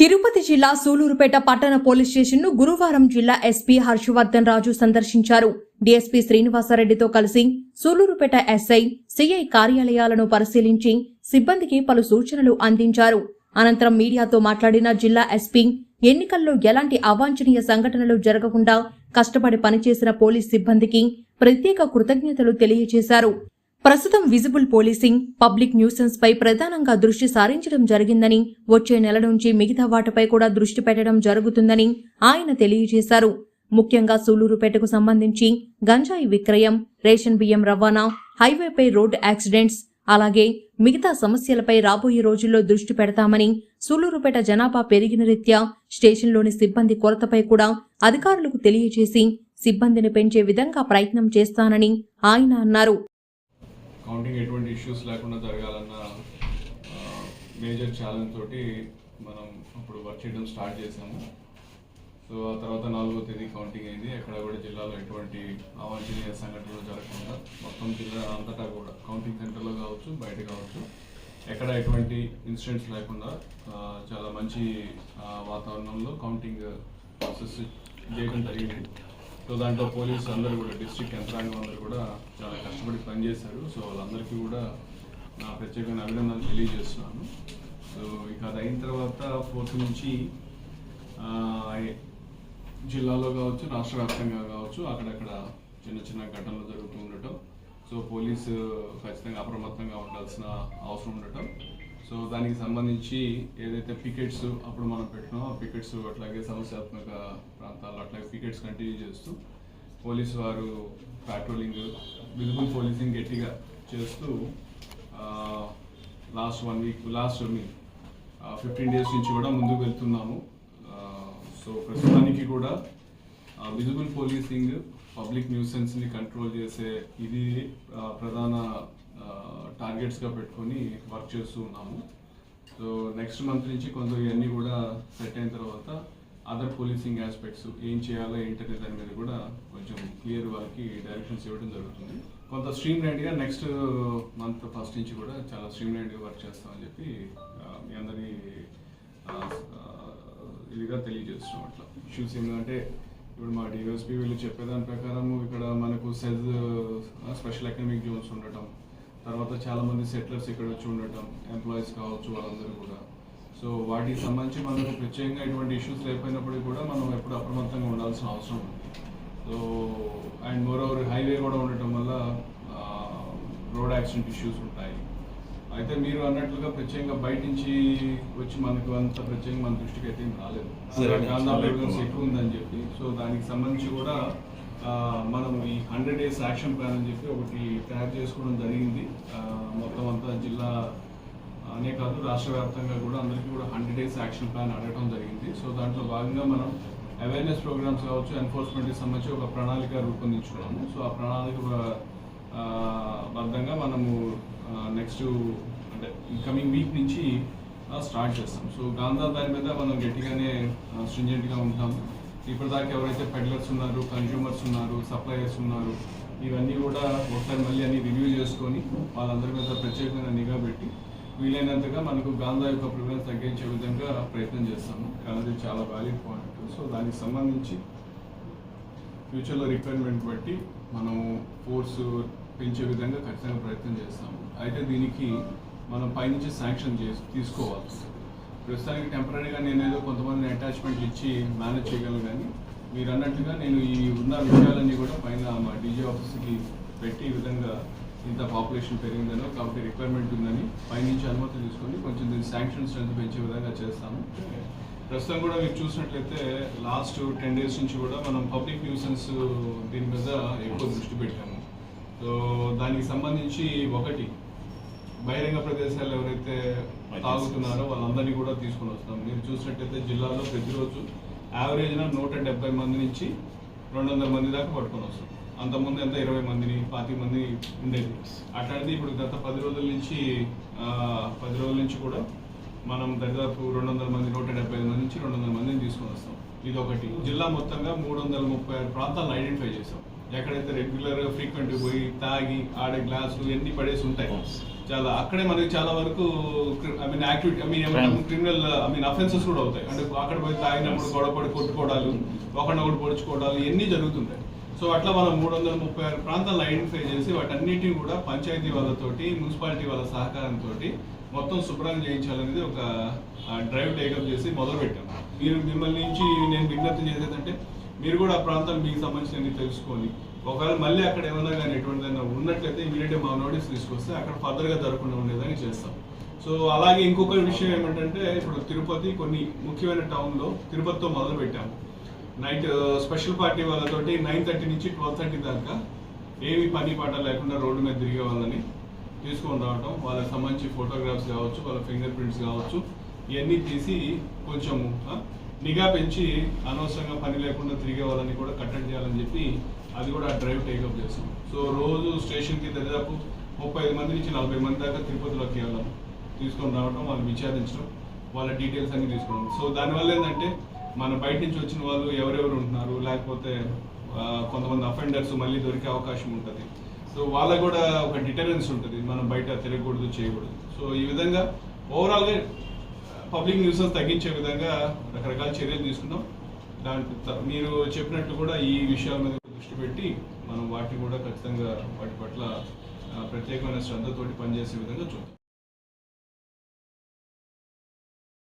తిరుపతి జిల్లా సూలూరుపేట పట్టణ పోలీస్ స్టేషన్ను గురువారం జిల్లా ఎస్పీ హర్షవర్ధన్ రాజు సందర్శించారు. డీఎస్పీ శ్రీనివాసరెడ్డితో కలిసి సూలూరుపేట ఎస్ఐ సిఐ కార్యాలయాలను పరిశీలించి సిబ్బందికి పలు సూచనలు అందించారు. అనంతరం మీడియాతో మాట్లాడిన జిల్లా ఎస్పీ ఎన్నికల్లో ఎలాంటి అవాంఛనీయ సంఘటనలు జరగకుండా కష్టపడి పనిచేసిన పోలీస్ సిబ్బందికి ప్రత్యేక కృతజ్ఞతలు తెలియజేశారు. ప్రస్తుతం విజిబుల్ పోలీసింగ్ పబ్లిక్ న్యూసెన్స్ పై ప్రధానంగా దృష్టి సారించడం జరిగిందని వచ్చే నెల నుంచి మిగతా వాటిపై కూడా దృష్టి పెట్టడం జరుగుతుందని ఆయన తెలియజేశారు. ముఖ్యంగా సూలూరుపేటకు సంబంధించి గంజాయి విక్రయం రేషన్ బియ్యం రవాణా హైవేపై రోడ్డు యాక్సిడెంట్స్ అలాగే మిగతా సమస్యలపై రాబోయే రోజుల్లో దృష్టి పెడతామని సూలూరుపేట జనాభా పెరిగిన రీత్యా స్టేషన్లోని సిబ్బంది కొరతపై కూడా అధికారులకు తెలియజేసి సిబ్బందిని పెంచే విధంగా ప్రయత్నం చేస్తానని ఆయన అన్నారు. కౌంటింగ్ ఎటువంటి ఇష్యూస్ లేకుండా జరగాలన్న మేజర్ ఛాలెంజ్ తోటి మనం అప్పుడు వర్క్ చేయడం స్టార్ట్ చేసాము. సో ఆ తర్వాత నాలుగో తేదీ కౌంటింగ్ అయింది. ఎక్కడ కూడా జిల్లాలో ఎటువంటి అవాంఛనీయ సంఘటనలు జరగకుండా మొత్తం జిల్లా అంతటా కూడా కౌంటింగ్ సెంటర్లో కావచ్చు బయట కావచ్చు ఎక్కడ ఎటువంటి ఇన్సిడెంట్స్ లేకుండా చాలా మంచి వాతావరణంలో కౌంటింగ్ ప్రాసెస్ చేయడం జరిగింది. సో దాంట్లో పోలీసు అందరూ కూడా డిస్ట్రిక్ట్ యంత్రాంగం అందరూ కూడా చాలా కష్టపడి పనిచేశారు. సో వాళ్ళందరికీ కూడా నా ప్రత్యేకమైన అభినందనలు తెలియజేస్తున్నాను. సో ఇక అది అయిన తర్వాత ఫోర్త్ నుంచి జిల్లాలో కావచ్చు రాష్ట్ర వ్యాప్తంగా కావచ్చు అక్కడక్కడ చిన్న చిన్న ఘటనలు జరుగుతూ ఉండటం. సో పోలీసు ఖచ్చితంగా అప్రమత్తంగా ఉండాల్సిన అవసరం ఉండటం. సో దానికి సంబంధించి ఏదైతే పికెట్స్ అప్పుడు మనం పెట్టినామో ఆ పికెట్స్ అట్లాగే సమస్యాత్మక ప్రాంతాల్లో అట్లాగే పికెట్స్ కంటిన్యూ చేస్తూ పోలీసు వారు పాట్రోలింగ్ విజిబుల్ పోలీసింగ్ గట్టిగా చేస్తూ last one week last fifteen days నుంచి కూడా ముందుకు వెళ్తున్నాము. సో ప్రస్తుతానికి కూడా విజిబుల్ పోలీసింగ్ పబ్లిక్ న్యూసెన్స్ని కంట్రోల్ చేసే ఇది ప్రధాన టార్గెట్స్గా పెట్టుకొని వర్క్ చేస్తూ ఉన్నాము. సో నెక్స్ట్ మంత్ నుంచి కొంత ఇవన్నీ కూడా సెట్ అయిన తర్వాత అదర్ పోలీసింగ్ ఆస్పెక్ట్స్ ఏం చేయాలో ఏంటనే దాని మీద కూడా కొంచెం క్లియర్ వాళ్ళకి డైరెక్షన్స్ ఇవ్వడం జరుగుతుంది. కొంత స్ట్రీమ్ లైన్గా నెక్స్ట్ మంత్ ఫస్ట్ నుంచి కూడా చాలా స్ట్రీమ్ లైన్గా వర్క్ చేస్తామని చెప్పి మీ అందరి ఇదిగా తెలియజేస్తున్నాం అట్లా. ఇష్యూస్ ఏంటంటే ఇప్పుడు మా డిఎస్పీ వీళ్ళు చెప్పేదాని ప్రకారం ఇక్కడ మనకు సెజ్ స్పెషల్ ఎకనామిక్ జోన్స్ ఉండటం తర్వాత చాలా మంది సెటిలర్స్ ఇక్కడ వచ్చి ఉండటం ఎంప్లాయీస్ కావచ్చు వాళ్ళందరూ కూడా. సో వాటికి సంబంధించి మనకు ప్రత్యేకంగా ఎటువంటి ఇష్యూస్ లేకపోయినప్పటికీ కూడా మనం ఎప్పుడు అప్రమత్తంగా ఉండాల్సిన అవసరం ఉంది. So and moreover highway కూడా ఉండటం వల్ల రోడ్ యాక్సిడెంట్ ఇష్యూస్ ఉంటాయి. అయితే మీరు అన్నట్లుగా ప్రత్యేకంగా బయట నుంచి వచ్చి మనకు అంత ప్రత్యేకంగా మన దృష్టికి అయితే ఏం రాలేదు. గాంధా ఎక్కువ ఉందని చెప్పి. సో దానికి సంబంధించి కూడా మనం ఈ హండ్రెడ్ డేస్ యాక్షన్ ప్లాన్ అని చెప్పి ఒకటి తయారు చేసుకోవడం జరిగింది. మొత్తం అంతా జిల్లా అనే కాదు రాష్ట్ర వ్యాప్తంగా కూడా అందరికీ కూడా హండ్రెడ్ డేస్ యాక్షన్ ప్లాన్ అడగడం జరిగింది. సో దాంట్లో భాగంగా మనం అవేర్నెస్ ప్రోగ్రామ్స్ కావచ్చు ఎన్ఫోర్స్మెంట్కి సంబంధించి ఒక ప్రణాళిక రూపొందించుకున్నాము. సో ఆ ప్రణాళిక ఆ, బద్ధంగా మనము నెక్స్ట్ అంటే కమింగ్ వీక్ నుంచి స్టార్ట్ చేస్తాం. సో గాంధా దాని మీద మనం గట్టిగానే స్ట్రింజెంట్గా ఉంటాము. ఇప్పటిదాకా ఎవరైతే పెడ్లర్స్ ఉన్నారు కన్జ్యూమర్స్ ఉన్నారు సప్లయర్స్ ఉన్నారు ఇవన్నీ కూడా ఒకసారి మళ్ళీ అన్ని రివ్యూ చేసుకొని వాళ్ళందరి మీద ప్రత్యేకమైన నిఘా పెట్టి వీలైనంతగా మనకు గాంధా యొక్క ప్రిఫరెన్స్ తగ్గించే విధంగా ప్రయత్నం చేస్తాము. కానీ చాలా వ్యాలిడ్ పాయింట్ సో దానికి సంబంధించి ఫ్యూచర్లో రిక్వైర్మెంట్ బట్టి మనము ఫోర్స్ పెంచే విధంగా ఖచ్చితంగా ప్రయత్నం చేస్తాము. అయితే దీనికి మనం పైనుంచి శాంక్షన్ చేసి తీసుకోవాలి. ప్రస్తుతానికి టెంపరీగా నేను ఏదో కొంతమందిని అటాచ్మెంట్లు ఇచ్చి మేనేజ్ చేయగలను కానీ మీరు అన్నట్టుగా నేను ఈ ఉన్న విషయాలన్నీ కూడా పైన మా డీజీ ఆఫీస్కి పెట్టి ఈ విధంగా ఇంత పాపులేషన్ పెరిగిందనో కాబట్టి రిక్వైర్మెంట్ ఉందని పైనుంచి అనుమతి తీసుకొని కొంచెం దీన్ని శాంక్షన్ స్ట్రెంత్ పెంచే విధంగా చేస్తాము. ప్రస్తుతం కూడా మీరు చూసినట్లయితే లాస్ట్ టెన్ డేస్ నుంచి కూడా మనం పబ్లిక్ న్యూసెన్స్ దీని మీద ఎక్కువ దృష్టి పెట్టాము. సో దానికి సంబంధించి ఒకటి బహిరంగ ప్రదేశాలు ఎవరైతే తాగుతున్నారో వాళ్ళందరినీ కూడా తీసుకొని వస్తాం. మీరు చూసినట్టయితే జిల్లాలో ప్రతిరోజు యావరేజ్న నూట డెబ్బై మంది నుంచి రెండు వందల మంది దాకా పట్టుకొని వస్తాం. అంతకుముందు ఎంత? ఇరవై మందిని పాతి మంది ఉండేది. అట్లాంటిది ఇప్పుడు గత పది రోజుల నుంచి పది రోజుల నుంచి కూడా మనం దాదాపు రెండు వందల మంది నూట డెబ్బై ఐదు మంది నుంచి రెండు వందల మందిని తీసుకొని వస్తాం. ఇది ఒకటి జిల్లా మొత్తంగా మూడు వందల ముప్పై ఆరు ప్రాంతాలను ఐడెంటిఫై చేసాం ఎక్కడైతే రెగ్యులర్ ఫ్రీక్వెంట్ పోయి తాగి ఆడే గ్లాసులు ఎన్ని పడేసి ఉంటాయి. చాలా అక్కడే మనకి చాలా వరకు I mean activity I mean criminal I mean offences కూడా అవుతాయి. అంటే అక్కడ పోయి తాగినప్పుడు గొడవపడి కొట్టుకోవడాలు ఒకరినొకటి పొడుచుకోవడాలు ఇవన్నీ జరుగుతుంటాయి. సో అట్లా మనం మూడు వందల ముప్పై ఆరు ప్రాంతాలను ఐడెంటిఫై చేసి వాటన్నిటిని కూడా పంచాయతీ వాళ్ళతోటి మున్సిపాలిటీ వాళ్ళ సహకారంతో మొత్తం శుభ్రం చేయించాలనేది ఒక డ్రైవ్ టేకప్ చేసి మొదలు పెట్టాం మీరు మిమ్మల్ని నుంచి నేను విజ్ఞప్తి చేసేదంటే మీరు కూడా ఆ ప్రాంతాలు మీకు సంబంధించినవి తెలుసుకొని ఒకవేళ మళ్ళీ అక్కడ ఏమన్నా కానీ ఎటువంటిదైనా ఉన్నట్లయితే ఇమీడియట్గా మా నోటీస్ తీసుకొస్తే అక్కడ ఫర్దర్గా జరగకుండా ఉండేదని చేస్తాం. సో అలాగే ఇంకొక విషయం ఏమిటంటే ఇప్పుడు తిరుపతి కొన్ని ముఖ్యమైన టౌన్లో తిరుపతితో మొదలు పెట్టాము నైట్ స్పెషల్ uh, పార్టీ వాళ్ళతోటి నైన్ థర్టీ నుంచి ట్వెల్వ్ థర్టీ దాకా ఏమి పని పాట లేకుండా రోడ్డు మీద తిరిగే వాళ్ళని తీసుకొని రావటం వాళ్ళకి సంబంధించి ఫోటోగ్రాఫ్స్ కావచ్చు వాళ్ళ ఫింగర్ ప్రింట్స్ కావచ్చు ఇవన్నీ తీసి కొంచెము నిఘా పెంచి అనవసరంగా పని లేకుండా తిరిగే వాళ్ళని కూడా కట్టడి చేయాలని చెప్పి అది కూడా డ్రైవ్ టేకప్ చేస్తాం. సో రోజు స్టేషన్కి దాదాపు ముప్పై ఐదు మంది నుంచి నలభై మంది దాకా తిరుపతిలోకి వెళ్ళడం తీసుకొని రావడం వాళ్ళని విచారించడం వాళ్ళ డీటెయిల్స్ అన్ని తీసుకోవడం. సో దానివల్ల ఏంటంటే మన బయట నుంచి వచ్చిన వాళ్ళు ఎవరెవరు ఉంటున్నారు లేకపోతే కొంతమంది అఫెండర్స్ మళ్ళీ దొరికే అవకాశం ఉంటుంది. సో వాళ్ళకు కూడా ఒక డిటరెన్స్ ఉంటుంది. మనం బయట తిరగకూడదు చేయకూడదు. సో ఈ విధంగా ఓవరాల్గా పబ్లిక్ న్యూసెన్స్ తగ్గించే విధంగా రకరకాల చర్యలు తీసుకున్నాం దాంట్లో మీరు చెప్పినట్టు కూడా ఈ విషయాల మీద దృష్టి పెట్టి మనం వాటిని కూడా ఖచ్చితంగా వాటి పట్ల ఆ, ప్రత్యేకమైన శ్రద్ధతోటి పనిచేసే విధంగా చూద్దాం.